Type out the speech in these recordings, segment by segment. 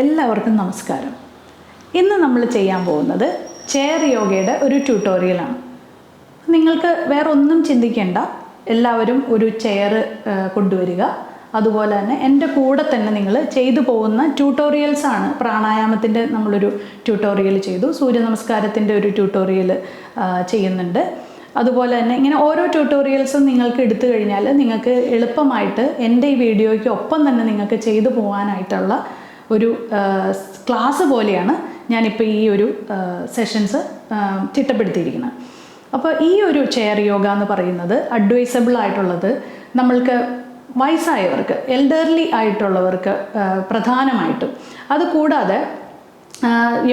എല്ലാവർക്കും നമസ്കാരം. ഇന്ന് നമ്മൾ ചെയ്യാൻ പോകുന്നത് ചെയർ യോഗയുടെ ഒരു ട്യൂട്ടോറിയലാണ് നിങ്ങൾക്ക് വേറെ ഒന്നും ചിന്തിക്കേണ്ട എല്ലാവരും ഒരു ചെയർ കൊണ്ടുവരിക. അതുപോലെ തന്നെ എന്റെ കൂടെ തന്നെ നിങ്ങൾ ചെയ്തു പോകുന്ന ട്യൂട്ടോറിയൽസാണ് പ്രാണായാമത്തിന്റെ നമ്മളൊരു ട്യൂട്ടോറിയൽ ചെയ്തു. സൂര്യ നമസ്കാരത്തിന്റെ ഒരു ട്യൂട്ടോറിയൽ ചെയ്യുന്നുണ്ട്. അതുപോലെ തന്നെ ഇങ്ങനെ ഓരോ ട്യൂട്ടോറിയൽസും നിങ്ങൾക്ക് എടുത്തു കഴിഞ്ഞാൽ നിങ്ങൾക്ക് എളുപ്പമായിട്ട് എന്റെ ഈ വീഡിയോയ്ക്ക് ഒപ്പം തന്നെ നിങ്ങൾക്ക് ചെയ്തു പോകാനായിട്ടുള്ള ഒരു ക്ലാസ് പോലെയാണ് ഞാനിപ്പോൾ ഈ ഒരു സെഷൻസ് ചിട്ടപ്പെടുത്തിയിരിക്കുന്നത്. അപ്പോൾ ഈ ഒരു ചെയർ യോഗ എന്ന് പറയുന്നത് അഡ്വൈസബിൾ ആയിട്ടുള്ളത് നമ്മൾക്ക് വയസ്സായവർക്ക് എൽഡർലി ആയിട്ടുള്ളവർക്ക് പ്രധാനമായിട്ടും. അതുകൂടാതെ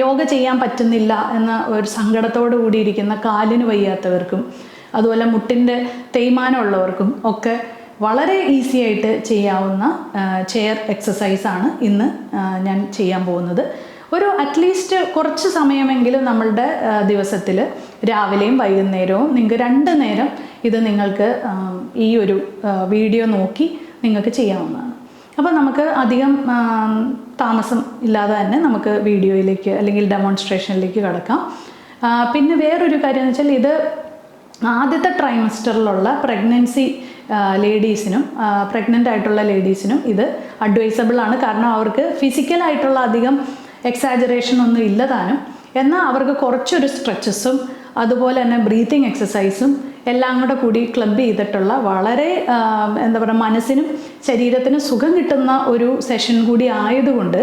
യോഗ ചെയ്യാൻ പറ്റുന്നില്ല എന്ന ഒരു സങ്കടത്തോടു കൂടിയിരിക്കുന്ന കാലിന് വയ്യാത്തവർക്കും അതുപോലെ മുട്ടിന്റെ തേയ്മാനമുള്ളവർക്കും ഒക്കെ വളരെ ഈസി ആയിട്ട് ചെയ്യാവുന്ന ചെയർ എക്സസൈസാണ് ഇന്ന് ഞാൻ ചെയ്യാൻ പോകുന്നത്. ഒരു അറ്റ്ലീസ്റ്റ് കുറച്ച് സമയമെങ്കിലും നമ്മളുടെ ദിവസത്തിൽ രാവിലെയും വൈകുന്നേരവും നിങ്ങൾക്ക് രണ്ട് നേരം ഇത് നിങ്ങൾക്ക് ഈ ഒരു വീഡിയോ നോക്കി നിങ്ങൾക്ക് ചെയ്യാവുന്നതാണ്. അപ്പോൾ നമുക്ക് അധികം താമസം ഇല്ലാതെ തന്നെ നമുക്ക് വീഡിയോയിലേക്ക് അല്ലെങ്കിൽ ഡെമോൺസ്ട്രേഷനിലേക്ക് കിടക്കാം. പിന്നെ വേറൊരു കാര്യം എന്ന് വെച്ചാൽ ഇത് ആദ്യത്തെ ട്രൈമസ്റ്ററിലുള്ള പ്രഗ്നൻസി ലേഡീസിനും പ്രഗ്നന്റ് ആയിട്ടുള്ള ലേഡീസിനും ഇത് അഡ്വൈസബിൾ ആണ്. കാരണം അവർക്ക് ഫിസിക്കലായിട്ടുള്ള അധികം എക്സാജറേഷൻ ഒന്നും ഇല്ലതാനും എന്നാൽ അവർക്ക് കുറച്ചൊരു സ്ട്രെച്ചസും അതുപോലെ തന്നെ ബ്രീത്തിങ് എക്സസൈസും എല്ലാം കൂടെ കൂടി ക്ലബ് ചെയ്തിട്ടുള്ള വളരെ എന്താ പറയുക മനസ്സിനും ശരീരത്തിനും സുഖം കിട്ടുന്ന ഒരു സെഷൻ കൂടി ആയതുകൊണ്ട്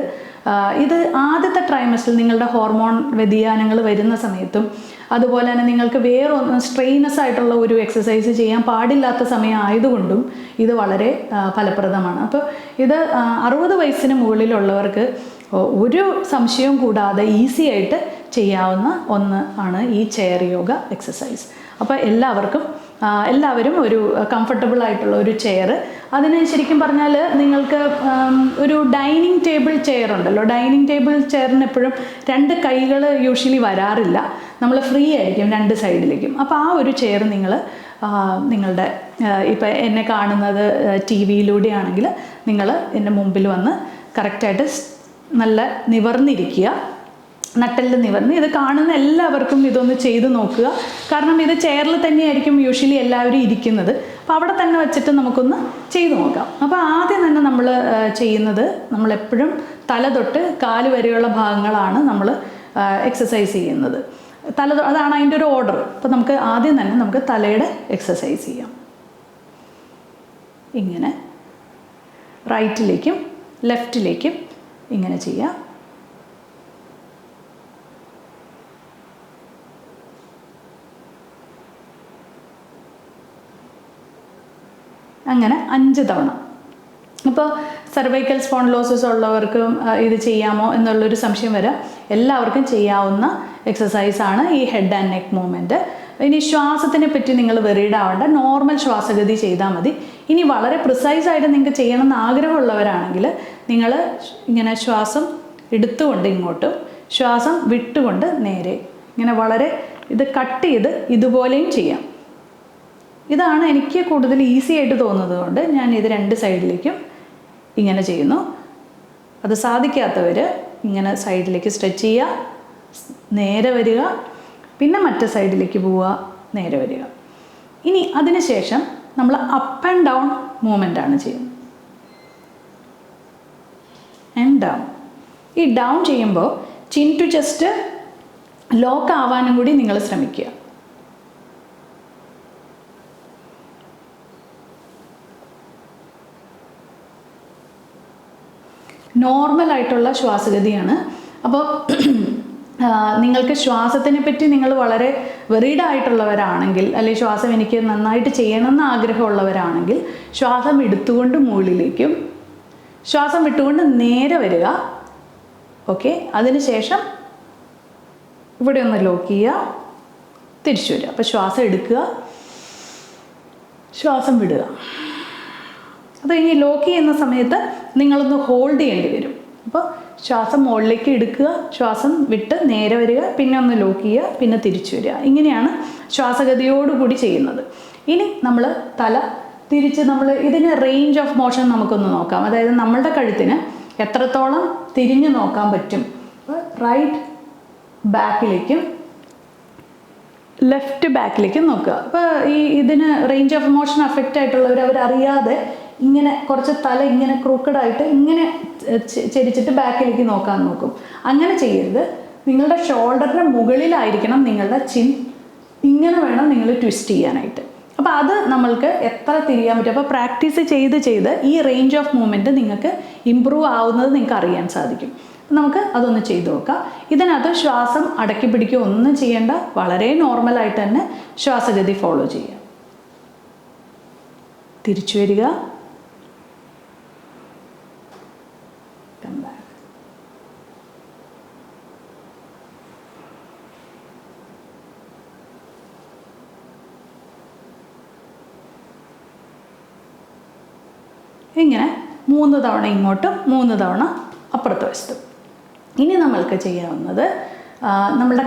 ഇത് ആദ്യത്തെ ട്രൈമസ്റ്റിൽ നിങ്ങളുടെ ഹോർമോൺ വ്യതിയാനങ്ങൾ വരുന്ന സമയത്തും അതുപോലെ തന്നെ നിങ്ങൾക്ക് വേറെ സ്ട്രെയിനസ് ആയിട്ടുള്ള ഒരു എക്സസൈസ് ചെയ്യാൻ പാടില്ലാത്ത സമയം ആയതുകൊണ്ടും ഇത് വളരെ ഫലപ്രദമാണ്. അപ്പോൾ ഇത് അറുപത് വയസ്സിന് മുകളിലുള്ളവർക്ക് ഒരു സംശയവും കൂടാതെ ഈസി ആയിട്ട് ചെയ്യാവുന്ന ഒന്ന് ആണ് ഈ ചെയർ യോഗ എക്സസൈസ് അപ്പോൾ എല്ലാവർക്കും എല്ലാവരും ഒരു കംഫർട്ടബിൾ ആയിട്ടുള്ള ഒരു ചെയർ അതിന് ശരിക്കും പറഞ്ഞാൽ നിങ്ങൾക്ക് ഒരു ഡൈനിങ് ടേബിൾ ചെയർ ഉണ്ടല്ലോ. ഡൈനിങ് ടേബിൾ ചെയറിന് എപ്പോഴും രണ്ട് കൈകൾ യൂഷ്വലി വരാറില്ല. നമ്മൾ ഫ്രീ ആയിരിക്കും രണ്ട് സൈഡിലേക്കും അപ്പോൾ ആ ഒരു ചെയർ നിങ്ങൾ നിങ്ങളുടെ ഇപ്പം എന്നെ കാണുന്നത് ടി വിയിലൂടെ ആണെങ്കിൽ നിങ്ങൾ എന്റെ മുമ്പിൽ വന്ന് കറക്റ്റായിട്ട് നല്ല നിവർന്നിരിക്കുക. നട്ടെല്ല് നിവർന്ന്. ഇത് കാണുന്ന എല്ലാവർക്കും ഇതൊന്ന് ചെയ്ത് നോക്കുക. കാരണം ഇത് ചെയറിൽ തന്നെയായിരിക്കും യൂഷ്വലി എല്ലാവരും ഇരിക്കുന്നത്. അപ്പോൾ അവിടെ തന്നെ വെച്ചിട്ട് നമുക്കൊന്ന് ചെയ്തു നോക്കാം. അപ്പോൾ ആദ്യം തന്നെ നമ്മൾ ചെയ്യുന്നത് നമ്മളെപ്പോഴും തല തൊട്ട് കാൽ വരെയുള്ള ഭാഗങ്ങളാണ് നമ്മൾ എക്സസൈസ് ചെയ്യുന്നത്. തല അതാണ് അതിന്റെ ഒരു ഓർഡർ അപ്പോൾ നമുക്ക് ആദ്യം തന്നെ നമുക്ക് തലയുടെ എക്സസൈസ് ചെയ്യാം. ഇങ്ങനെ. റൈറ്റിലേക്കും ലെഫ്റ്റിലേക്കും ഇങ്ങനെ ചെയ്യാം. അങ്ങനെ അഞ്ച് തവണ. ഇപ്പോൾ സർവൈക്കൽ സ്പോൺലോസസ് ഉള്ളവർക്കും ഇത് ചെയ്യാമോ എന്നുള്ളൊരു സംശയം വരാം. എല്ലാവർക്കും ചെയ്യാവുന്ന എക്സസൈസാണ് ഈ ഹെഡ് ആൻഡ് നെക്ക് മൂവ്മെന്റ് ഇനി ശ്വാസത്തിനെ പറ്റി നിങ്ങൾ വെറീഡ് ആവേണ്ട. നോർമൽ ശ്വാസഗതി ചെയ്താൽ മതി. ഇനി വളരെ പ്രിസൈസ് ആയിട്ട് നിങ്ങൾക്ക് ചെയ്യണമെന്ന് ആഗ്രഹമുള്ളവരാണെങ്കിൽ നിങ്ങൾ ഇങ്ങനെ ശ്വാസം എടുത്തുകൊണ്ട് ഇങ്ങോട്ടും ശ്വാസം വിട്ടുകൊണ്ട് നേരെ. ഇങ്ങനെ വളരെ ഇത് കട്ട് ചെയ്ത് ഇതുപോലെയും ചെയ്യാം. ഇതാണ് എനിക്ക് കൂടുതൽ ഈസി ആയിട്ട് തോന്നുന്നത് കൊണ്ട് ഞാൻ ഇത് രണ്ട് സൈഡിലേക്കും ഇങ്ങനെ ചെയ്യുന്നു. അത് സാധിക്കാത്തവർ ഇങ്ങനെ സൈഡിലേക്ക് സ്ട്രെച്ച് ചെയ്യുക നേരെ വരിക പിന്നെ മറ്റേ സൈഡിലേക്ക് പോവുക നേരെ വരിക. ഇനി അതിനുശേഷം നമ്മൾ അപ്പ് ആൻഡ് ഡൗൺ മൂവ്മെന്റ് ആണ് ചെയ്യുന്നത്. ആൻഡ് ഡൗൺ ഈ ഡൗൺ ചെയ്യുമ്പോൾ ചിൻ ടു ജസ്റ്റ് ലോക്ക് ആവാനും കൂടി നിങ്ങൾ ശ്രമിക്കുക. നോർമൽ ആയിട്ടുള്ള ശ്വാസഗതിയാണ് അപ്പോൾ നിങ്ങൾക്ക് ശ്വാസത്തിനെ പറ്റി നിങ്ങൾ വളരെ വെറീഡ് ആയിട്ടുള്ളവരാണെങ്കിൽ അല്ലെങ്കിൽ ശ്വാസം എനിക്ക് നന്നായിട്ട് ചെയ്യണമെന്ന് ആഗ്രഹമുള്ളവരാണെങ്കിൽ ശ്വാസം എടുത്തുകൊണ്ട് മുകളിലേക്കും ശ്വാസം വിട്ടുകൊണ്ട് നേരെ വരിക. ഓക്കെ? അതിനുശേഷം ഇവിടെ ഒന്ന് ലോക്ക് ചെയ്യുക. തിരിച്ചു വരിക. അപ്പോൾ ശ്വാസം എടുക്കുക. ശ്വാസം വിടുക. അത് കഴിഞ്ഞ് ലോക്ക് ചെയ്യുന്ന സമയത്ത് നിങ്ങളൊന്ന് ഹോൾഡ് ചെയ്യേണ്ടി വരും. അപ്പോൾ ശ്വാസം മുകളിലേക്ക് എടുക്കുക ശ്വാസം വിട്ട് നേരെ വരിക പിന്നെ ഒന്ന് ലോക്ക് ചെയ്യുക പിന്നെ തിരിച്ചു വരിക. ഇങ്ങനെയാണ് ശ്വാസഗതിയോടുകൂടി ചെയ്യുന്നത്. ഇനി നമ്മൾ തല തിരിച്ച് നമ്മൾ ഇതിന് റേഞ്ച് ഓഫ് മോഷൻ നമുക്കൊന്ന് നോക്കാം. അതായത് നമ്മളുടെ കഴുത്തിന് എത്രത്തോളം തിരിഞ്ഞു നോക്കാൻ പറ്റും. റൈറ്റ് ബാക്കിലേക്കും ലെഫ്റ്റ് ബാക്കിലേക്കും നോക്കുക. അപ്പോൾ ഈ ഇതിന് റേഞ്ച് ഓഫ് മോഷൻ അഫക്റ്റ് ആയിട്ടുള്ളവർ അവരറിയാതെ ഇങ്ങനെ കുറച്ച് തല ഇങ്ങനെ ക്രൂക്കഡായിട്ട് ഇങ്ങനെ ചെരിച്ചിട്ട് ബാക്കിലേക്ക് നോക്കാൻ നോക്കും. അങ്ങനെ ചെയ്യരുത്. നിങ്ങളുടെ ഷോൾഡറിന്റെ മുകളിലായിരിക്കണം നിങ്ങളുടെ ചിൻ ഇങ്ങനെ വേണം നിങ്ങൾ ട്വിസ്റ്റ് ചെയ്യാനായിട്ട്. അപ്പോൾ അത് നമ്മൾക്ക് എത്ര തിരിയാൻ പറ്റും? അപ്പോൾ പ്രാക്ടീസ് ചെയ്ത് ചെയ്ത് ഈ റേഞ്ച് ഓഫ് മൂവ്മെന്റ് നിങ്ങൾക്ക് ഇമ്പ്രൂവ് ആവുന്നത് നിങ്ങൾക്ക് അറിയാൻ സാധിക്കും. നമുക്ക് അതൊന്ന് ചെയ്തു നോക്കാം. ഇതിനകത്ത് ശ്വാസം അടക്കി പിടിക്കുക ഒന്നും ചെയ്യേണ്ട. വളരെ നോർമലായിട്ട് തന്നെ ശ്വാസഗതി ഫോളോ ചെയ്യുക. തിരിച്ചു വരിക. മൂന്ന് തവണ ഇങ്ങോട്ടും മൂന്ന് തവണ അപ്പുറത്ത് വശത്തും. ഇനി നമ്മൾക്ക് ചെയ്യാവുന്നത് നമ്മുടെ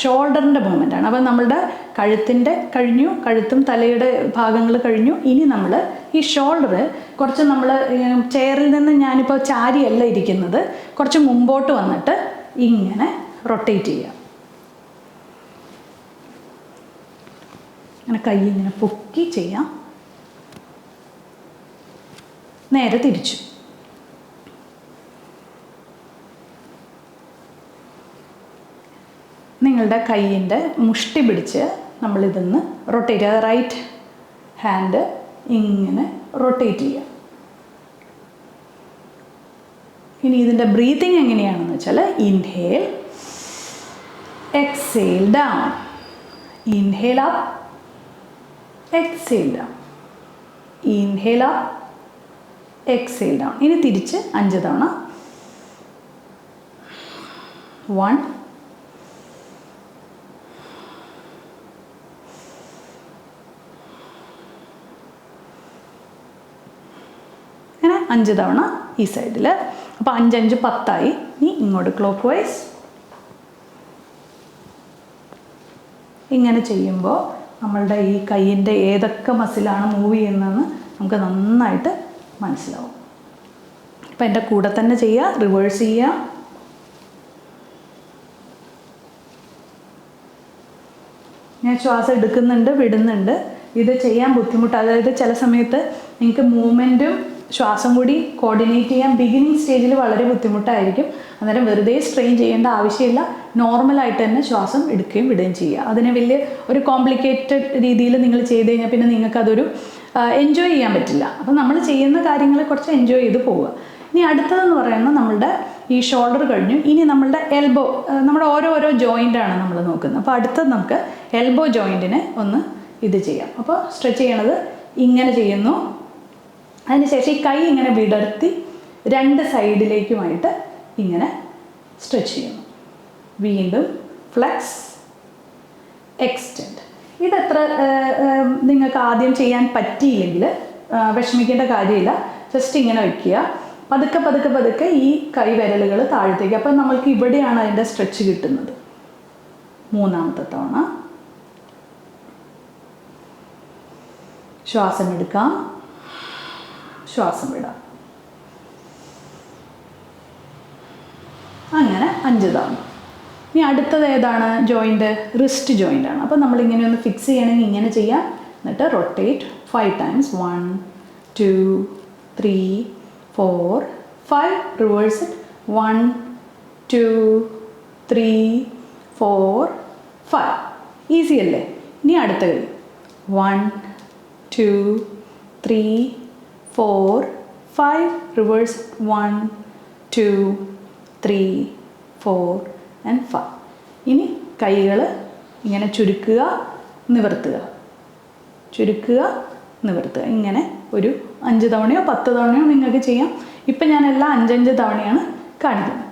ഷോൾഡറിന്റെ മൂവ്മെന്റ് ആണ്. അപ്പോൾ നമ്മുടെ കഴുത്തിന്റെ കഴിഞ്ഞു കഴുത്തും തലയുടെ ഭാഗങ്ങൾ കഴിഞ്ഞു. ഇനി നമ്മൾ ഈ ഷോൾഡർ കുറച്ച് നമ്മൾ ചെയറിൽ നിന്ന് ഞാനിപ്പോൾ ചാരിയല്ല ഇരിക്കുന്നത്. കുറച്ച് മുമ്പോട്ട് വന്നിട്ട് ഇങ്ങനെ റൊട്ടേറ്റ് ചെയ്യാം അങ്ങനെ കൈ ഇങ്ങനെ പൊക്കി ചെയ്യാം. നേരെ തിരിച്ചു. നിങ്ങളുടെ കൈയിന്റെ മുഷ്ടി പിടിച്ച് നമ്മളിതൊന്ന് റൊട്ടേറ്റ് ചെയ്യുക. റൈറ്റ് ഹാൻഡ് ഇങ്ങനെ റൊട്ടേറ്റ് ചെയ്യുക. ഇനി ഇതിന്റെ ബ്രീത്തിങ് എങ്ങനെയാണെന്ന് വെച്ചാൽ inhale exhale down inhale up exhale down inhale up exhale down ഇനി തിരിച്ച് അഞ്ച് തവണ. വൺ അങ്ങനെ അഞ്ച് തവണ ഈ സൈഡിൽ അപ്പോൾ അഞ്ചഞ്ച് പത്തായി. ഇനി ഇങ്ങോട്ട് ക്ലോക്ക് വൈസ് ഇങ്ങനെ ചെയ്യുമ്പോൾ നമ്മളുടെ ഈ കൈയിന്റെ ഏതൊക്കെ മസിലാണ് മൂവ് ചെയ്യുന്നതെന്ന് നമുക്ക് നന്നായിട്ട് മനസ്സിലാവും. അപ്പം എന്റെ കൂടെ തന്നെ ചെയ്യുക റിവേഴ്സ് ചെയ്യുക ഞാൻ ശ്വാസം എടുക്കുന്നുണ്ട് വിടുന്നുണ്ട്. ഇത് ചെയ്യാൻ ബുദ്ധിമുട്ട്. അതായത് ചില സമയത്ത് നിങ്ങൾക്ക് മൂവ്മെന്റും ശ്വാസം കൂടി കോർഡിനേറ്റ് ചെയ്യാൻ ബിഗിനിങ് സ്റ്റേജിൽ വളരെ ബുദ്ധിമുട്ടായിരിക്കും. അന്നേരം വെറുതെ സ്ട്രെയിൻ ചെയ്യേണ്ട ആവശ്യമില്ല. നോർമലായിട്ട് തന്നെ ശ്വാസം എടുക്കുകയും വിടുകയും ചെയ്യുക അതിനെ വലിയ ഒരു കോംപ്ലിക്കേറ്റഡ് രീതിയിൽ നിങ്ങൾ ചെയ്ത് കഴിഞ്ഞാൽ പിന്നെ നിങ്ങൾക്കതൊരു എൻജോയ് ചെയ്യാൻ പറ്റില്ല. അപ്പോൾ നമ്മൾ ചെയ്യുന്ന കാര്യങ്ങളെ കുറച്ച് എൻജോയ് ചെയ്ത് പോവുക. ഇനി അടുത്തതെന്ന് പറയുന്നത് നമ്മളുടെ ഈ ഷോൾഡർ കഴിഞ്ഞു. ഇനി നമ്മളുടെ എൽബോ നമ്മുടെ ഓരോ ഓരോ ആണ് നമ്മൾ നോക്കുന്നത്. അപ്പോൾ അടുത്തത് നമുക്ക് എൽബോ ജോയിന്റിനെ ഒന്ന് ഇത് ചെയ്യാം. അപ്പോൾ സ്ട്രെച്ച് ചെയ്യണത് ഇങ്ങനെ ചെയ്യുന്നു. അതിനുശേഷം ഈ കൈ ഇങ്ങനെ വിടർത്തി രണ്ട് സൈഡിലേക്കുമായിട്ട് ഇങ്ങനെ സ്ട്രെച്ച് ചെയ്യുന്നു. വീണ്ടും ഫ്ലെക്സ് എക്സ്റ്റെൻഡ് ഇതെത്ര നിങ്ങൾക്ക് ആദ്യം ചെയ്യാൻ പറ്റിയില്ലെങ്കിൽ വിഷമിക്കേണ്ട കാര്യമില്ല. ജസ്റ്റ് ഇങ്ങനെ വയ്ക്കുക പതുക്കെ പതുക്കെ പതുക്കെ ഈ കൈ വിരലുകൾ താഴത്തേക്ക്. അപ്പം നമ്മൾക്ക് ഇവിടെയാണ് അതിന്റെ സ്ട്രെച്ച് കിട്ടുന്നത്. മൂന്നാമത്തെ തവണ. ശ്വാസം എടുക്കാം. ശ്വാസം വിടാം. അങ്ങനെ അഞ്ച് തവണ. ഇനി അടുത്തത് ഏതാണ്? ജോയിന്റ് റിസ്റ്റ് ജോയിന്റ് ആണ്. അപ്പോൾ നമ്മളിങ്ങനെ ഒന്ന് ഫിക്സ് ചെയ്യണമെങ്കിൽ ഇങ്ങനെ ചെയ്യാം. എന്നിട്ട് rotate five times one two three four five reverse it one two three four five easy അല്ലേ? ഇനി അടുത്ത കൈ one two three four five reverse one two three four and ഫ ഇനി കൈകൾ ഇങ്ങനെ ചുരുക്കുക നിവർത്തുക. ചുരുക്കുക നിവർത്തുക. ഇങ്ങനെ ഒരു അഞ്ച് തവണയോ പത്ത് തവണയോ നിങ്ങൾക്ക് ചെയ്യാം. ഇപ്പം ഞാൻ എല്ലാം അഞ്ചഞ്ച് തവണയാണ് കാണിക്കുന്നത്.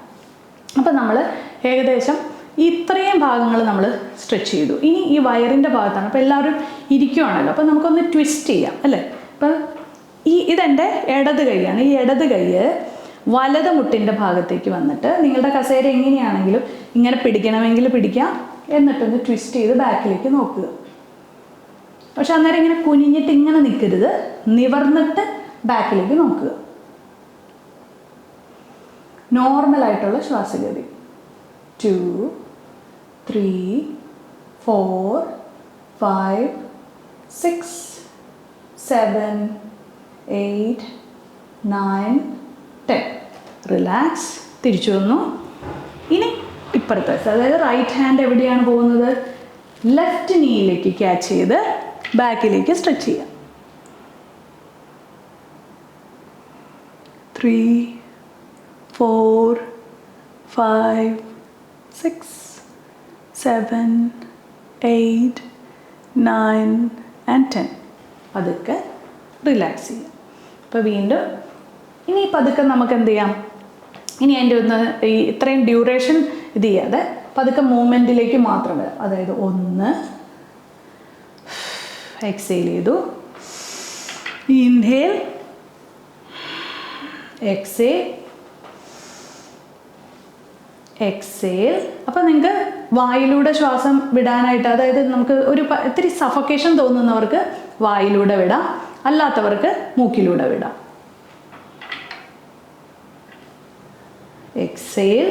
അപ്പം നമ്മൾ ഏകദേശം ഇത്രയും ഭാഗങ്ങൾ നമ്മൾ സ്ട്രെച്ച് ചെയ്തു. ഇനി ഈ വയറിന്റെ ഭാഗത്താണ്. അപ്പോൾ എല്ലാവരും ഇരിക്കുവാണല്ലോ. അപ്പോൾ നമുക്കൊന്ന് ട്വിസ്റ്റ് ചെയ്യാം അല്ലേ? അപ്പം ഈ ഇതെന്റെ ഇടത് കൈയാണ്. ഈ ഇടത് കൈ വലത് മുട്ടിന്റെ ഭാഗത്തേക്ക് വന്നിട്ട് നിങ്ങളുടെ കസേര എങ്ങനെയാണെങ്കിലും ഇങ്ങനെ പിടിക്കണമെങ്കിൽ പിടിക്കാം. എന്നിട്ടൊന്ന് ട്വിസ്റ്റ് ചെയ്ത് ബാക്കിലേക്ക് നോക്കുക. പക്ഷെ അന്നേരം ഇങ്ങനെ കുനിഞ്ഞിട്ട് ഇങ്ങനെ നിൽക്കരുത്. നിവർന്നിട്ട് ബാക്കിലേക്ക് നോക്കുക. നോർമലായിട്ടുള്ള ശ്വാസഗതി. Two three four five six seven eight nine ten relax തിരിച്ചു വന്നു. ഇനി ഇപ്പുറത്തെ അതായത് റൈറ്റ് ഹാൻഡ് എവിടെയാണ് പോകുന്നത്? ലെഫ്റ്റ് നീയിലേക്ക് ക്യാച്ച് ചെയ്ത് ബാക്കിലേക്ക് സ്ട്രെച്ച് ചെയ്യാം. Three four five six seven eight nine and ten അതൊക്കെ റിലാക്സ് ചെയ്യാം. അപ്പോൾ വീണ്ടും ഇനി പതുക്കെ നമുക്ക് എന്ത് ചെയ്യാം ഇനി അതിന്റെ ഒന്ന് ഈ ഇത്രയും ഡ്യൂറേഷൻ ഇത് ചെയ്യാതെ പതുക്കെ മൂവ്മെന്റിലേക്ക് മാത്രം വരാം. അതായത് ഒന്ന് എക്സെയിൽ ചെയ്തു. ഇൻഹേൽ എക്സേൽ എക്സേൽ അപ്പം നിങ്ങൾക്ക് വായിലൂടെ ശ്വാസം വിടാനായിട്ട് അതായത് നമുക്ക് ഒരു ഇത്തിരി സഫക്കേഷൻ തോന്നുന്നവർക്ക് വായിലൂടെ വിടാം. അല്ലാത്തവർക്ക് മൂക്കിലൂടെ വിടാം. Exhale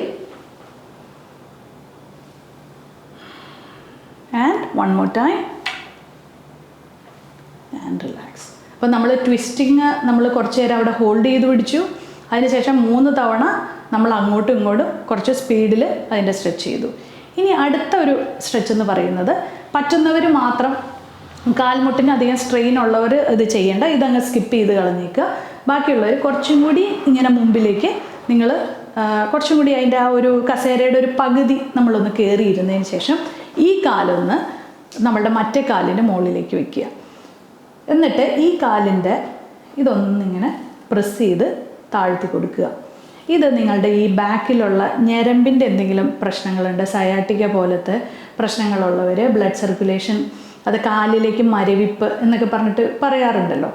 and one more time. And relax. അപ്പോൾ നമ്മൾ ട്വിസ്റ്റിങ് നമ്മൾ കുറച്ച് നേരം അവിടെ ഹോൾഡ് ചെയ്ത് പിടിച്ചു. അതിനുശേഷം മൂന്ന് തവണ നമ്മൾ അങ്ങോട്ടും ഇങ്ങോട്ടും കുറച്ച് സ്പീഡിൽ അതിന്റെ സ്ട്രെച്ച് ചെയ്തു. ഇനി അടുത്ത ഒരു സ്ട്രെച്ച് എന്ന് പറയുന്നത് പറ്റുന്നവർ മാത്രം കാൽമുട്ടിന് അധികം സ്ട്രെയിൻ ഉള്ളവർ ഇത് ചെയ്യേണ്ട. ഇതങ്ങ് സ്കിപ്പ് ചെയ്ത് കളഞ്ഞേക്കുക. ബാക്കിയുള്ളവർ കുറച്ചും കൂടി ഇങ്ങനെ മുമ്പിലേക്ക് നിങ്ങൾ കുറച്ചും കൂടി അതിന്റെ ആ ഒരു കസേരയുടെ ഒരു പകുതി നമ്മളൊന്ന് കയറിയിരുന്നതിന് ശേഷം ഈ കാലൊന്ന് നമ്മളുടെ മറ്റേ കാലിന്റെ മുകളിലേക്ക് വെക്കുക. എന്നിട്ട് ഈ കാലിന്റെ ഇതൊന്നിങ്ങനെ പ്രസ് ചെയ്ത് താഴ്ത്തി കൊടുക്കുക. ഇത് നിങ്ങളുടെ ഈ ബാക്കിലുള്ള ഞരമ്പിന്റെ എന്തെങ്കിലും പ്രശ്നങ്ങളുണ്ട് സയാട്ടിക്ക പോലത്തെ പ്രശ്നങ്ങളുള്ളവർ ബ്ലഡ് സർക്കുലേഷൻ അത് കാലിലേക്ക് മരവിപ്പ് എന്നൊക്കെ പറഞ്ഞിട്ട് പറയാറുണ്ടല്ലോ.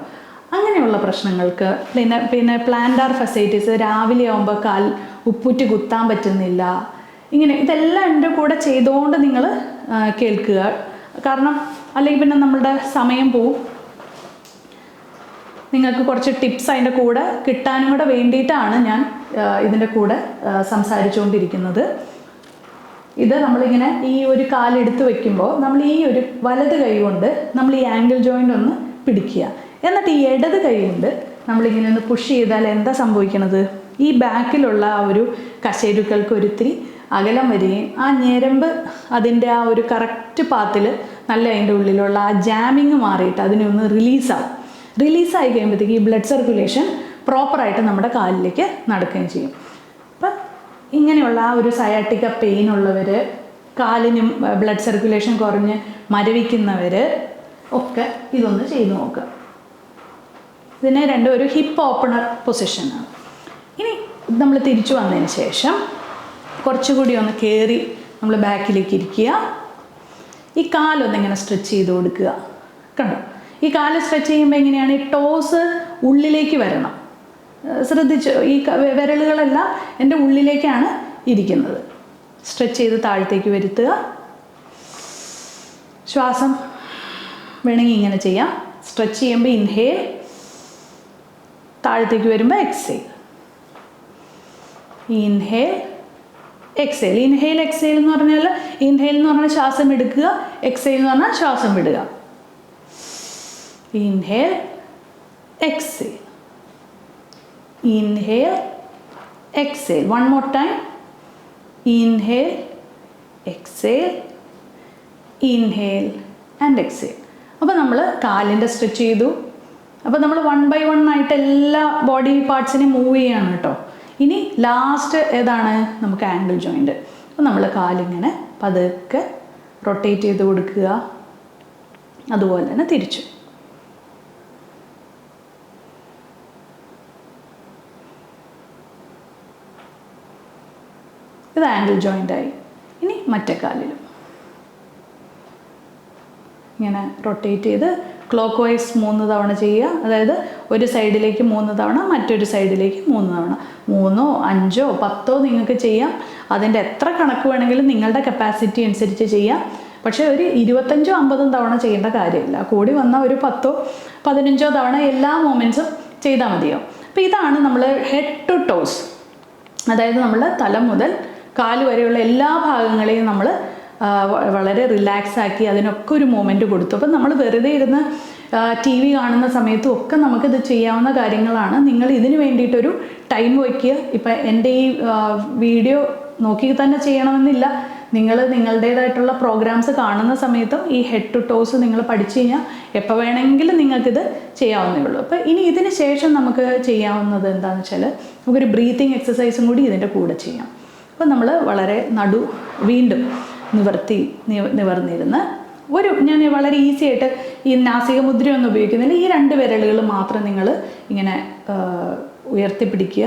അങ്ങനെയുള്ള പ്രശ്നങ്ങൾക്ക് പിന്നെ പിന്നെ പ്ലാന്റാർ ഫെസൈറ്റീസ് രാവിലെ ആകുമ്പോൾ കാൽ ഉപ്പുറ്റി കുത്താൻ പറ്റുന്നില്ല. ഇങ്ങനെ ഇതെല്ലാം എന്റെ കൂടെ ചെയ്തുകൊണ്ട് നിങ്ങൾ കേൾക്കുക. കാരണം അല്ലെങ്കിൽ പിന്നെ നമ്മളുടെ സമയം പോവും. നിങ്ങൾക്ക് കുറച്ച് ടിപ്സ് അതിന്റെ കൂടെ കിട്ടാനും കൂടെ വേണ്ടിയിട്ടാണ് ഞാൻ ഇതിന്റെ കൂടെ സംസാരിച്ചുകൊണ്ടിരിക്കുന്നത്. ഇത് നമ്മളിങ്ങനെ ഈ ഒരു കാലെടുത്ത് വെക്കുമ്പോൾ നമ്മൾ ഈ ഒരു വലത് കൈ കൊണ്ട് നമ്മൾ ഈ ആംഗിൾ ജോയിന്റ് ഒന്ന് പിടിക്കുക. എന്നിട്ട് ഈ ഇടത് കൈ കൊണ്ട് നമ്മളിങ്ങനെ ഒന്ന് പുഷ് ചെയ്താൽ എന്താ സംഭവിക്കണത്? ഈ ബാക്കിലുള്ള ആ ഒരു കശേരുക്കൾക്ക് ഒരിത്തിരി അകലം വരികയും ആ ഞരമ്പ് അതിന്റെ ആ ഒരു കറക്റ്റ് പാത്തിൽ നല്ല അതിന്റെ ഉള്ളിലുള്ള ആ ജാമിങ് മാറിയിട്ട് അതിനെ ഒന്ന് റിലീസാവും റിലീസായി കഴിയുമ്പോഴത്തേക്ക് ഈ ബ്ലഡ് സർക്കുലേഷൻ പ്രോപ്പറായിട്ട് നമ്മുടെ കാലിലേക്ക് നടക്കുകയും ചെയ്യും. അപ്പം ഇങ്ങനെയുള്ള ആ ഒരു സയാട്ടിക്ക പെയിൻ ഉള്ളവർ കാലിനും ബ്ലഡ് സർക്കുലേഷൻ കുറഞ്ഞ് മരവിക്കുന്നവർ ഒക്കെ ഇതൊന്ന് ചെയ്തു നോക്കുക. ഇതിനെ രണ്ടും ഒരു ഹിപ്പ് ഓപ്പണർ പൊസിഷനാണ് നമ്മൾ തിരിച്ചു വന്നതിന് ശേഷം കുറച്ചുകൂടി ഒന്ന് കയറി നമ്മൾ ബാക്കിലേക്ക് ഇരിക്കുക. ഈ കാലൊന്ന് ഇങ്ങനെ സ്ട്രെച്ച് ചെയ്ത് കൊടുക്കുക. കണ്ടോ? ഈ കാൽ സ്ട്രെച്ച് ചെയ്യുമ്പോൾ എങ്ങനെയാണ്? ഈ ടോസ് ഉള്ളിലേക്ക് വരണം. ശ്രദ്ധിച്ച്? ഈ വിരലുകളെല്ലാം എന്റെ ഉള്ളിലേക്കാണ് ഇരിക്കുന്നത്. സ്ട്രെച്ച് ചെയ്ത് താഴത്തേക്ക് വരുത്തുക. ശ്വാസം വേണമെങ്കിൽ ഇങ്ങനെ ചെയ്യാം. സ്ട്രെച്ച് ചെയ്യുമ്പോൾ ഇൻഹേൽ താഴത്തേക്ക് വരുമ്പോൾ exhale inhale exhale inhale exhale എന്ന് പറഞ്ഞാൽ ഇൻഹേൽ എന്ന് പറഞ്ഞാൽ ശ്വാസം എടുക്കുക. എക്സേൽ എന്ന് പറഞ്ഞാൽ ശ്വാസം വിടുക. Inhale exhale inhale exhale one more time inhale exhale inhale and exhale അപ്പോൾ നമ്മൾ കാലിന്റെ സ്ട്രെച്ച് ചെയ്തു. അപ്പോൾ നമ്മൾ വൺ ബൈ വൺ ആയിട്ട് എല്ലാ ബോഡി പാർട്സിനെയും മൂവ് ചെയ്യാണ് കേട്ടോ. ഇനി ലാസ്റ്റ് ഏതാണ്? നമുക്ക് ആംഗിൾ ജോയിന്റ് അപ്പോൾ നമ്മൾ കാലിങ്ങനെ പതുക്കെ റൊട്ടേറ്റ് ചെയ്ത് കൊടുക്കുക. അതുപോലെ തന്നെ തിരിച്ചു. ഇത് ആംഗിൾ ജോയിന്റ് ആയി. ഇനി മറ്റേ കാലിലും. ഇങ്ങനെ റൊട്ടേറ്റ് ചെയ്ത് ക്ലോക്ക് വൈസ് മൂന്ന് തവണ ചെയ്യുക. അതായത് ഒരു സൈഡിലേക്ക് മൂന്ന് തവണ മറ്റൊരു സൈഡിലേക്ക് മൂന്ന് തവണ. മൂന്നോ അഞ്ചോ പത്തോ നിങ്ങൾക്ക് ചെയ്യാം. അതിന്റെ എത്ര കണക്ക് വേണമെങ്കിലും നിങ്ങളുടെ കപ്പാസിറ്റി അനുസരിച്ച് ചെയ്യാം. പക്ഷേ ഒരു ഇരുപത്തഞ്ചോ അമ്പതും തവണ ചെയ്യേണ്ട കാര്യമില്ല. കൂടി വന്ന ഒരു പത്തോ പതിനഞ്ചോ തവണ എല്ലാ മൂമെന്റ്സും ചെയ്താൽ മതിയോ? അപ്പോൾ ഇതാണ് നമ്മൾ ഹെഡ് ടു ടോസ് അതായത് നമ്മൾ തല മുതൽ കാൽ വരെയുള്ള എല്ലാ ഭാഗങ്ങളെയും നമ്മൾ വളരെ റിലാക്സ് ആക്കി അതിനൊക്കെ ഒരു മൂമെന്റ് കൊടുത്തു. അപ്പം നമ്മൾ വെറുതെ ഇരുന്ന് ടി വി കാണുന്ന സമയത്തും ഒക്കെ നമുക്കിത് ചെയ്യാവുന്ന കാര്യങ്ങളാണ്. നിങ്ങൾ ഇതിന് വേണ്ടിയിട്ടൊരു ടൈം വയ്ക്കുക. ഇപ്പം എന്റെ ഈ വീഡിയോ നോക്കി തന്നെ ചെയ്യണമെന്നില്ല. നിങ്ങൾ നിങ്ങളുടേതായിട്ടുള്ള പ്രോഗ്രാംസ് കാണുന്ന സമയത്തും ഈ ഹെഡ് ടു ടോസ് നിങ്ങൾ പഠിച്ചു കഴിഞ്ഞാൽ എപ്പോൾ വേണമെങ്കിലും നിങ്ങൾക്കിത് ചെയ്യാവുന്നേ ഉള്ളൂ. അപ്പോൾ ഇനി ഇതിന് ശേഷം നമുക്ക് ചെയ്യാവുന്നത് എന്താണെന്ന് വെച്ചാൽ നമുക്കൊരു ബ്രീത്തിങ് എക്സസൈസും കൂടി ഇതിന്റെ കൂടെ ചെയ്യാം. അപ്പോൾ നമ്മൾ വളരെ നടു വീണ്ടും നിവർത്തി നിവ- നിവർന്നിരുന്ന് ഒരു ഞാൻ വളരെ ഈസി ആയിട്ട് ഈ നാസിക മുദ്രയൊന്നും ഉപയോഗിക്കുന്നില്ല. ഈ രണ്ട് വിരലുകൾ മാത്രം നിങ്ങൾ ഇങ്ങനെ ഉയർത്തിപ്പിടിക്കുക.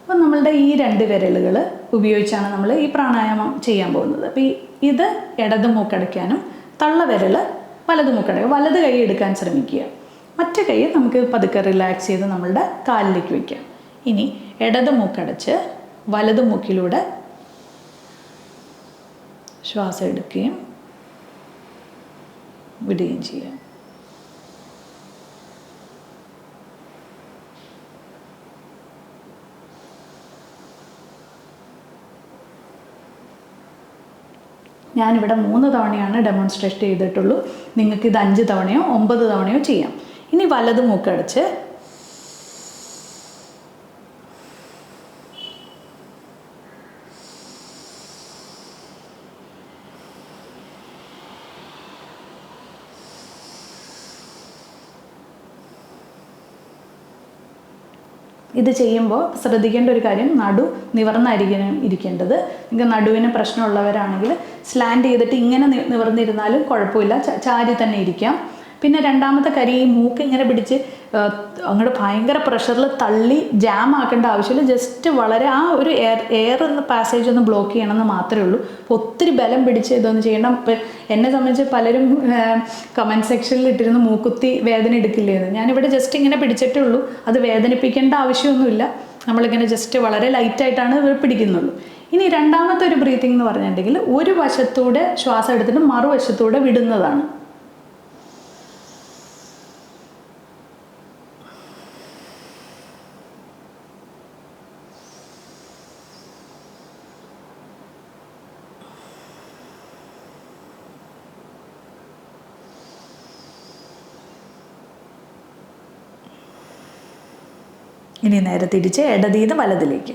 അപ്പം നമ്മളുടെ ഈ രണ്ട് വിരലുകൾ ഉപയോഗിച്ചാണ് നമ്മൾ ഈ പ്രാണായാമം ചെയ്യാൻ പോകുന്നത്. അപ്പോൾ ഈ ഇത് ഇടത് മൂക്കടയ്ക്കാനും തള്ള വിരൽ വലത് മൂക്കടയ്ക്കുക വലത് കൈ എടുക്കാൻ ശ്രമിക്കുക. മറ്റ് കൈ നമുക്ക് പതുക്കെ റിലാക്സ് ചെയ്ത് നമ്മളുടെ കാലിലേക്ക് വയ്ക്കാം ഇനി ഇടത് മൂക്കടച്ച് വലത് മൂക്കിലൂടെ ശ്വാസം എടുക്കുകയും വിടുകയും ചെയ്യുക. ഞാനിവിടെ മൂന്ന് തവണയാണ് ഡെമോൺസ്ട്രേറ്റ് ചെയ്തിട്ടുള്ളൂ. നിങ്ങൾക്ക് ഇത് അഞ്ച് തവണയോ ഒമ്പത് തവണയോ ചെയ്യാം. ഇനി വലത് മൂക്കടച്ച് ഇത് ചെയ്യുമ്പോൾ ശ്രദ്ധിക്കേണ്ട ഒരു കാര്യം നടു നിവർന്നായിരിക്കണം ഇരിക്കേണ്ടത്. നിങ്ങൾക്ക് നടുവിന് പ്രശ്നമുള്ളവരാണെങ്കിൽ സ്ലാൻഡ് ചെയ്തിട്ട് ഇങ്ങനെ നിവർന്നിരുന്നാലും കുഴപ്പമില്ല. ചാരി തന്നെ ഇരിക്കാം. പിന്നെ രണ്ടാമത്തെ കരി ഈ മൂക്ക് ഇങ്ങനെ പിടിച്ച് അങ്ങോട്ട് ഭയങ്കര പ്രഷറിൽ തള്ളി ജാം ആക്കേണ്ട ആവശ്യമില്ല. ജസ്റ്റ് വളരെ ആ ഒരു എയർ എയർ ഒന്ന് പാസേജ് ഒന്ന് ബ്ലോക്ക് ചെയ്യണമെന്ന് മാത്രമേ ഉള്ളൂ. അപ്പോൾ ഒത്തിരി ബലം പിടിച്ച് ഇതൊന്നും ചെയ്യണം. ഇപ്പം എന്നെ സംബന്ധിച്ച് പലരും കമന്റ് സെക്ഷനിൽ ഇട്ടിരുന്ന് മൂക്കുത്തി വേദന എടുക്കില്ലേന്ന് ഞാനിവിടെ ജസ്റ്റ് ഇങ്ങനെ പിടിച്ചിട്ടേ ഉള്ളൂ. അത് വേദനിപ്പിക്കേണ്ട ആവശ്യമൊന്നുമില്ല. നമ്മളിങ്ങനെ ജസ്റ്റ് വളരെ ലൈറ്റായിട്ടാണ് പിടിക്കുന്നുള്ളൂ. ഇനി രണ്ടാമത്തെ ഒരു ബ്രീത്തിങ് എന്ന് പറഞ്ഞിട്ടുണ്ടെങ്കിൽ ഒരു വശത്തൂടെ ശ്വാസം എടുത്തിട്ട് മറുവശത്തൂടെ വിടുന്നതാണ്. ഇനി നേരെ തിരിച്ച് ഇടതീന്ന് വലതിലേക്ക്.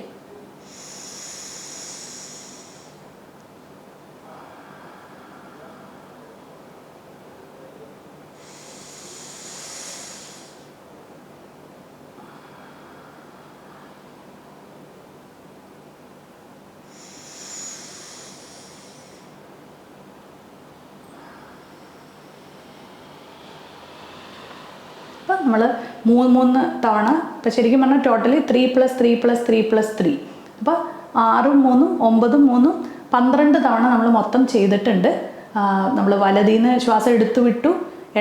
നമ്മൾ മൂന്ന് മൂന്ന് തവണ ഇപ്പം ശരിക്കും പറഞ്ഞാൽ totally three plus three plus three plus three അപ്പോൾ ആറും മൂന്നും ഒമ്പതും മൂന്നും പന്ത്രണ്ട് തവണ നമ്മൾ മൊത്തം ചെയ്തിട്ടുണ്ട്. നമ്മൾ വലതീന്ന് ശ്വാസം എടുത്തു വിട്ടു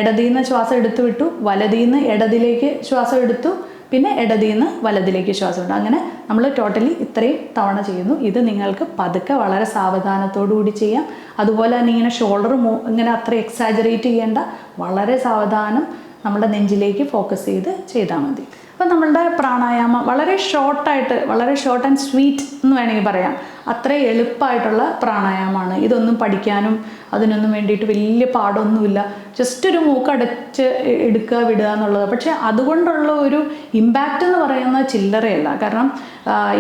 ഇടതീന്ന് ശ്വാസം എടുത്തു വിട്ടു വലതീന്ന് ഇടതിലേക്ക് ശ്വാസം എടുത്തു പിന്നെ ഇടതീന്ന് വലതിലേക്ക് ശ്വാസം വിട്ടു അങ്ങനെ നമ്മൾ ടോട്ടലി ഇത്രയും തവണ ചെയ്യുന്നു. ഇത് നിങ്ങൾക്ക് പതുക്കെ വളരെ സാവധാനത്തോടു കൂടി ചെയ്യാം. അതുപോലെ തന്നെ ഇങ്ങനെ ഷോൾഡർ മൂ ഇങ്ങനെ അത്ര എക്സാജറേറ്റ് ചെയ്യേണ്ട വളരെ സാവധാനം നമ്മുടെ നെഞ്ചിലേക്ക് ഫോക്കസ് ചെയ്ത് ചെയ്താൽ മതി. അപ്പം നമ്മളുടെ പ്രാണായാമം വളരെ ഷോർട്ടായിട്ട് വളരെ ഷോർട്ട് ആൻഡ് സ്വീറ്റ് എന്ന് വേണമെങ്കിൽ പറയാം. അത്ര എളുപ്പമായിട്ടുള്ള പ്രാണായാമമാണ്. ഇതൊന്നും പഠിക്കാനും അതിനൊന്നും വേണ്ടിയിട്ട് വലിയ പാടൊന്നുമില്ല. ജസ്റ്റ് ഒരു മൂക്കടച്ച് എടുക്കുക വിടുക എന്നുള്ളത്. പക്ഷേ അതുകൊണ്ടുള്ള ഒരു ഇമ്പാക്റ്റ് എന്ന് പറയുന്നത് ചില്ലറയല്ല. കാരണം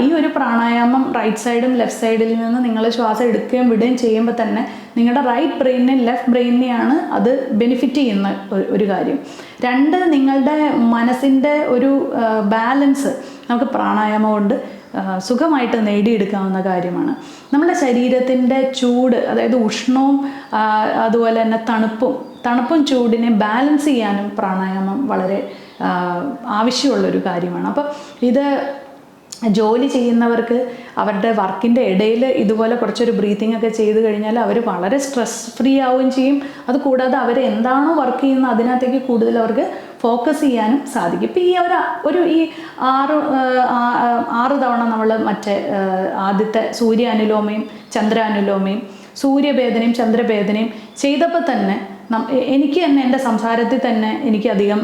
ഈ ഒരു പ്രാണായാമം റൈറ്റ് സൈഡും ലെഫ്റ്റ് സൈഡിൽ നിന്ന് നിങ്ങൾ ശ്വാസം എടുക്കുകയും വിടുകയും ചെയ്യുമ്പോൾ തന്നെ നിങ്ങളുടെ റൈറ്റ് ബ്രെയിനിനെ ലെഫ്റ്റ് ബ്രെയിനിനെയാണ് അത് ബെനിഫിറ്റ് ചെയ്യുന്ന ഒരു കാര്യം. രണ്ട് നിങ്ങളുടെ മനസ്സിന്റെ ഒരു ബാലൻസ് നമുക്ക് പ്രാണായാമം കൊണ്ട് സുഖമായിട്ട് നേടിയെടുക്കാവുന്ന കാര്യമാണ്. നമ്മുടെ ശരീരത്തിന്റെ ചൂട് അതായത് ഉഷ്ണവും അതുപോലെ തന്നെ തണുപ്പും തണുപ്പും ചൂടിനെ ബാലൻസ് ചെയ്യാനും പ്രാണായാമം വളരെ ആവശ്യമുള്ളൊരു കാര്യമാണ്. അപ്പോൾ ഇത് ജോലി ചെയ്യുന്നവർക്ക് അവരുടെ വർക്കിന്റെ ഇടയിൽ ഇതുപോലെ കുറച്ചൊരു ബ്രീത്തിങ് ഒക്കെ ചെയ്ത് കഴിഞ്ഞാൽ അവർ വളരെ സ്ട്രെസ് ഫ്രീ ആവുകയും ചെയ്യും. അതുകൂടാതെ അവർ എന്താണോ വർക്ക് ചെയ്യുന്നത് അതിനകത്തേക്ക് കൂടുതൽ അവർക്ക് ഫോക്കസ് ചെയ്യാനും സാധിക്കും. ഇപ്പോൾ ഈ ഒരു ഒരു ഈ ആറ് ആറ് തവണ നമ്മൾ മറ്റേ ആദ്യത്തെ സൂര്യ അനുലോമയും ചന്ദ്ര അനുലോമയും സൂര്യഭേദനയും ചന്ദ്രഭേദനയും ചെയ്തപ്പോൾ തന്നെ എനിക്ക് തന്നെ എന്റെ സംസാരത്തിൽ തന്നെ എനിക്കധികം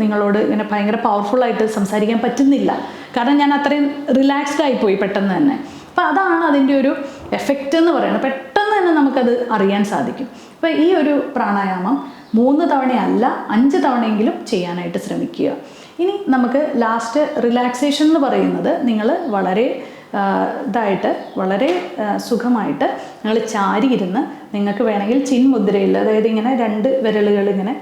നിങ്ങളോട് ഇങ്ങനെ ഭയങ്കര പവർഫുള്ളായിട്ട് സംസാരിക്കാൻ പറ്റുന്നില്ല. കാരണം ഞാൻ അത്രയും റിലാക്സ്ഡ് ആയിപ്പോയി പെട്ടെന്ന് തന്നെ. അപ്പം അതാണ് അതിന്റെ ഒരു എഫക്റ്റ് എന്ന് പറയുന്നത്. പെട്ടെന്ന് തന്നെ നമുക്കത് അറിയാൻ സാധിക്കും. അപ്പോൾ ഈ ഒരു പ്രാണായാമം മൂന്ന് തവണയല്ല അഞ്ച് തവണയെങ്കിലും ചെയ്യാനായിട്ട് ശ്രമിക്കുക. ഇനി നമുക്ക് ലാസ്റ്റ് റിലാക്സേഷൻ എന്ന് പറയുന്നത് നിങ്ങൾ വളരെ ഇതായിട്ട് വളരെ സുഖമായിട്ട് നിങ്ങൾ ചാരിയിരുന്ന് നിങ്ങൾക്ക് വേണമെങ്കിൽ ചിൻമുദ്രയിൽ അതായത് ഇങ്ങനെ രണ്ട് വിരലുകൾ ഇങ്ങനെ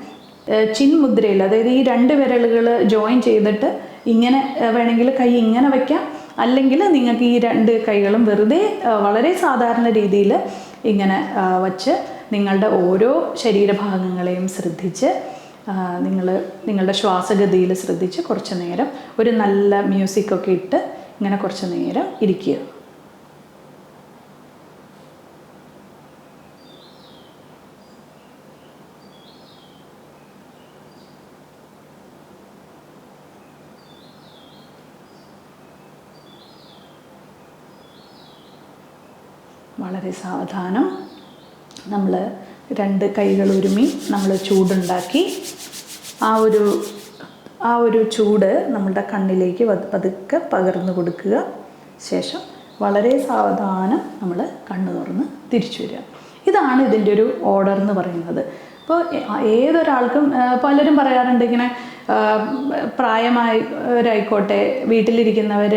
ചിൻമുദ്രയിൽ അതായത് ഈ രണ്ട് വിരലുകൾ ജോയിൻ ചെയ്തിട്ട് ഇങ്ങനെ വേണമെങ്കിൽ കൈ ഇങ്ങനെ വയ്ക്കാം. അല്ലെങ്കിൽ നിങ്ങൾക്ക് ഈ രണ്ട് കൈകളും വെറുതെ വളരെ സാധാരണ രീതിയിൽ ഇങ്ങനെ വച്ച് നിങ്ങളുടെ ഓരോ ശരീരഭാഗങ്ങളെയും ശ്രദ്ധിച്ച് നിങ്ങൾ നിങ്ങളുടെ ശ്വാസഗതിയിൽ ശ്രദ്ധിച്ച് കുറച്ച് നേരം ഒരു നല്ല മ്യൂസിക്കൊക്കെ ഇട്ട് ഇങ്ങനെ കുറച്ച് നേരം ഇരിക്കുക. വളരെ സാവധാനം നമ്മൾ രണ്ട് കൈകൾ ഒരുമി നമ്മൾ ചൂടുണ്ടാക്കി ആ ഒരു ആ ഒരു ചൂട് നമ്മളുടെ കണ്ണിലേക്ക് പതുക്കെ പകർന്നു കൊടുക്കുക. ശേഷം വളരെ സാവധാനം നമ്മൾ കണ്ണു തുറന്ന് തിരിച്ചു വരിക. ഇതാണ് ഇതിന്റെ ഒരു ഓർഡർ എന്ന് പറയുന്നത്. ഇപ്പോൾ ഏതൊരാൾക്കും പലരും പറയാറുണ്ട് ഇങ്ങനെ പ്രായമായവരായിക്കോട്ടെ വീട്ടിലിരിക്കുന്നവർ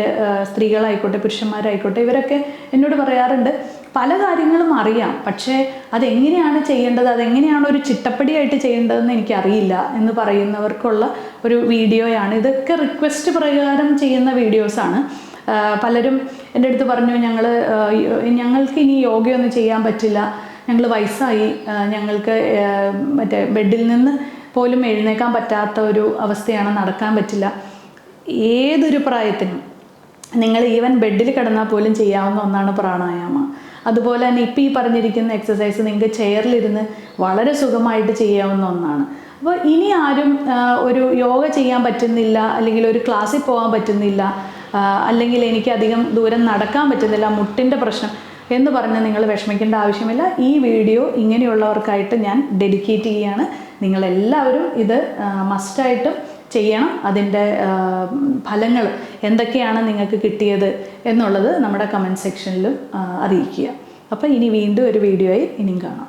സ്ത്രീകളായിക്കോട്ടെ പുരുഷന്മാരായിക്കോട്ടെ ഇവരൊക്കെ എന്നോട് പറയാറുണ്ട് പല കാര്യങ്ങളും അറിയാം. പക്ഷേ അതെങ്ങനെയാണ് ചെയ്യേണ്ടത്? അതെങ്ങനെയാണ് ഒരു ചിട്ടപ്പടിയായിട്ട് ചെയ്യേണ്ടതെന്ന് എനിക്കറിയില്ല എന്ന് പറയുന്നവർക്കുള്ള ഒരു വീഡിയോയാണ്. ഇതൊക്കെ റിക്വസ്റ്റ് പ്രകാരം ചെയ്യുന്ന വീഡിയോസാണ്. പലരും എന്റെ അടുത്ത് പറഞ്ഞു ഞങ്ങൾ ഞങ്ങൾക്ക് ഇനി യോഗയൊന്നും ചെയ്യാൻ പറ്റില്ല. ഞങ്ങൾ വയസ്സായി. ഞങ്ങൾക്ക് മറ്റേ ബെഡിൽ നിന്ന് പോലും എഴുന്നേക്കാൻ പറ്റാത്ത ഒരു അവസ്ഥയാണ് നടക്കാൻ പറ്റില്ല. ഏതൊരു പ്രായത്തിനും നിങ്ങൾ ഈവൻ ബെഡിൽ കിടന്നാൽ പോലും ചെയ്യാവുന്ന ഒന്നാണ് പ്രാണായാമം. അതുപോലെ തന്നെ ഇപ്പം ഈ പറഞ്ഞിരിക്കുന്ന എക്സസൈസ് നിങ്ങൾക്ക് ചെയറിലിരുന്ന് വളരെ സുഖമായിട്ട് ചെയ്യാവുന്ന ഒന്നാണ്. അപ്പോൾ ഇനി ആരും ഒരു യോഗ ചെയ്യാൻ പറ്റുന്നില്ല അല്ലെങ്കിൽ ഒരു ക്ലാസ്സിൽ പോകാൻ പറ്റുന്നില്ല അല്ലെങ്കിൽ എനിക്ക് അധികം ദൂരം നടക്കാൻ പറ്റുന്നില്ല മുട്ടിന്റെ പ്രശ്നം എന്ന് പറഞ്ഞ് നിങ്ങൾ വിഷമിക്കേണ്ട ആവശ്യമില്ല. ഈ വീഡിയോ ഇങ്ങനെയുള്ളവർക്കായിട്ട് ഞാൻ ഡെഡിക്കേറ്റ് ചെയ്യുകയാണ്. നിങ്ങളെല്ലാവരും ഇത് മസ്റ്റായിട്ടും ചെയ്യണം. അതിന്റെ ഫലങ്ങൾ എന്തൊക്കെയാണ് നിങ്ങൾക്ക് കിട്ടിയത് എന്നുള്ളത് നമ്മുടെ കമന്റ് സെക്ഷനിലും അറിയിക്കുക. അപ്പോൾ ഇനി വീണ്ടും ഒരു വീഡിയോയിൽ ഇനിയും കാണാം.